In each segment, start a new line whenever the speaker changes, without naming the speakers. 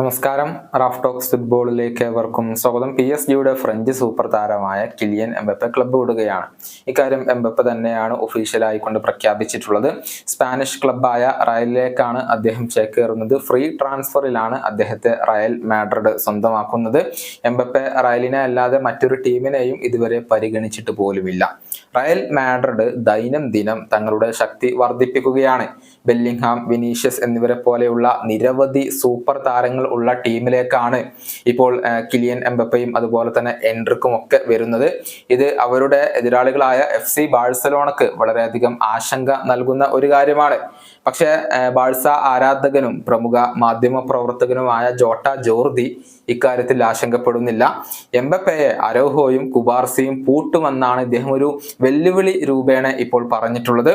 നമസ്കാരം. Raf talks ഫുട്ബോളിലേക്ക് ഏവർക്കും സ്വാഗതം. പി എസ് ജിയുടെ ഫ്രഞ്ച് സൂപ്പർ താരമായ കിലിയൻ എംബപ്പെ ക്ലബ്ബ് വിടുകയാണ്. ഇക്കാര്യം എംബപ്പെ തന്നെയാണ് ഒഫീഷ്യലായി കൊണ്ട് പ്രഖ്യാപിച്ചിട്ടുള്ളത്. സ്പാനിഷ് ക്ലബ്ബായ റയലിലേക്കാണ് അദ്ദേഹം ചേക്കേറുന്നത്. ഫ്രീ ട്രാൻസ്ഫറിലാണ് അദ്ദേഹത്തെ റയൽ മാഡ്രിഡ് സ്വന്തമാക്കുന്നത്. എംബപ്പെ റയലിനെ അല്ലാതെ മറ്റൊരു ടീമിനെയും ഇതുവരെ പരിഗണിച്ചിട്ട് പോലുമില്ല. റയൽ മാഡ്രിഡ് ദൈനംദിനം തങ്ങളുടെ ശക്തി വർദ്ധിപ്പിക്കുകയാണ്. ബെല്ലിംഗ്ഹാം വിനീഷ്യസ് എന്നിവരെ പോലെയുള്ള നിരവധി സൂപ്പർ താരങ്ങൾ ഉള്ള ടീമിലേക്കാണ് ഇപ്പോൾ കിലിയൻ എംബപ്പയും അതുപോലെ തന്നെ എൻട്രിക്കും ഒക്കെ വരുന്നത്. ഇത് അവരുടെ എതിരാളികളായ എഫ് സി ബാഴ്സലോണക്ക് വളരെയധികം ആശങ്ക നൽകുന്ന ഒരു കാര്യമാണ്. പക്ഷേ ബാഴ്സ ആരാധകനും പ്രമുഖ മാധ്യമ പ്രവർത്തകനുമായ ജോട്ട ജോർദി ഇക്കാര്യത്തിൽ ആശങ്കപ്പെടുന്നില്ല. എംബപ്പയെ അരോഹോയും കുബാർസിയും പൂട്ടുമെന്നാണ് ഇദ്ദേഹം ഒരു വെല്ലുവിളി രൂപേണ ഇപ്പോൾ പറഞ്ഞിട്ടുള്ളത്.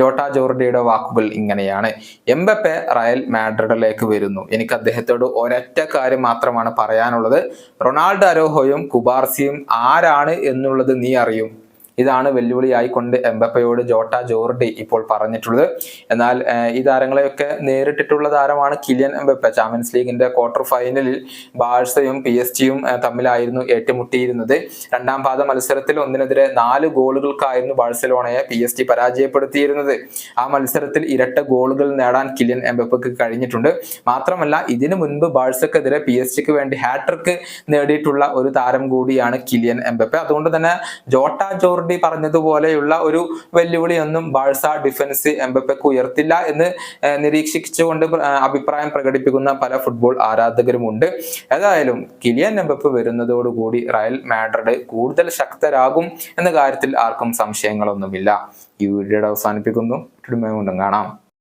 ജോട്ട ജോർഡിയുടെ വാക്കുകൾ ഇങ്ങനെയാണ്. എംബപ്പെ റയൽ മാഡ്രിഡിലേക്ക് വരുന്നു. എനിക്ക് അദ്ദേഹത്തോട് ഒരൊറ്റ കാര്യം മാത്രമാണ് പറയാനുള്ളത്. റൊണാൾഡോ അരോഹോയും കുബാർസിയും ആരാണ് എന്നുള്ളത് നീ അറിയും. ഇതാണ് വെല്ലുവിളിയായി കൊണ്ട് എംബപ്പയോട് ജോട്ട ജോർഡി ഇപ്പോൾ പറഞ്ഞിട്ടുള്ളത്. എന്നാൽ ഈ താരങ്ങളെയൊക്കെ നേരിട്ടിട്ടുള്ള താരമാണ് കിലിയൻ എംബപ്പ. ചാമ്പ്യൻസ് ലീഗിന്റെ ക്വാർട്ടർ ഫൈനലിൽ ബാഴ്സയും പി എസ് ജിയും തമ്മിലായിരുന്നു ഏറ്റുമുട്ടിയിരുന്നത്. രണ്ടാം പാദ മത്സരത്തിൽ ഒന്നിനെതിരെ നാല് ഗോളുകൾക്കായിരുന്നു ബാഴ്സലോണയെ പി എസ് ജി പരാജയപ്പെടുത്തിയിരുന്നത്. ആ മത്സരത്തിൽ ഇരട്ട ഗോളുകൾ നേടാൻ കിലിയൻ എംബപ്പക്ക് കഴിഞ്ഞിട്ടുണ്ട്. മാത്രമല്ല ഇതിനു മുൻപ് ബാഴ്സക്കെതിരെ പി എസ് ജിക്ക് വേണ്ടി ഹാട്രിക് നേടിയിട്ടുള്ള ഒരു താരം കൂടിയാണ് കിലിയൻ എംബപ്പ. അതുകൊണ്ട് തന്നെ ജോട്ട ജോർഡി പറഞ്ഞതുപോലെയുള്ള ഒരു വെല്ലുവിളിയൊന്നും ബാഴ്സ ഡിഫൻസ് എംബപ്പയ്ക്ക് ഉയർത്തില്ല എന്ന് നിരീക്ഷിച്ചുകൊണ്ട് അഭിപ്രായം പ്രകടിപ്പിക്കുന്ന പല ഫുട്ബോൾ ആരാധകരുമുണ്ട്. ഏതായാലും കിലിയൻ എംബപ്പ് വരുന്നതോടുകൂടി റയൽ മാഡ്രിഡ് കൂടുതൽ ശക്തരാകും എന്ന കാര്യത്തിൽ ആർക്കും സംശയങ്ങളൊന്നുമില്ല. ഈ വീഡിയോയുടെ അവസാനിപ്പിക്കുന്നു. കാണാം.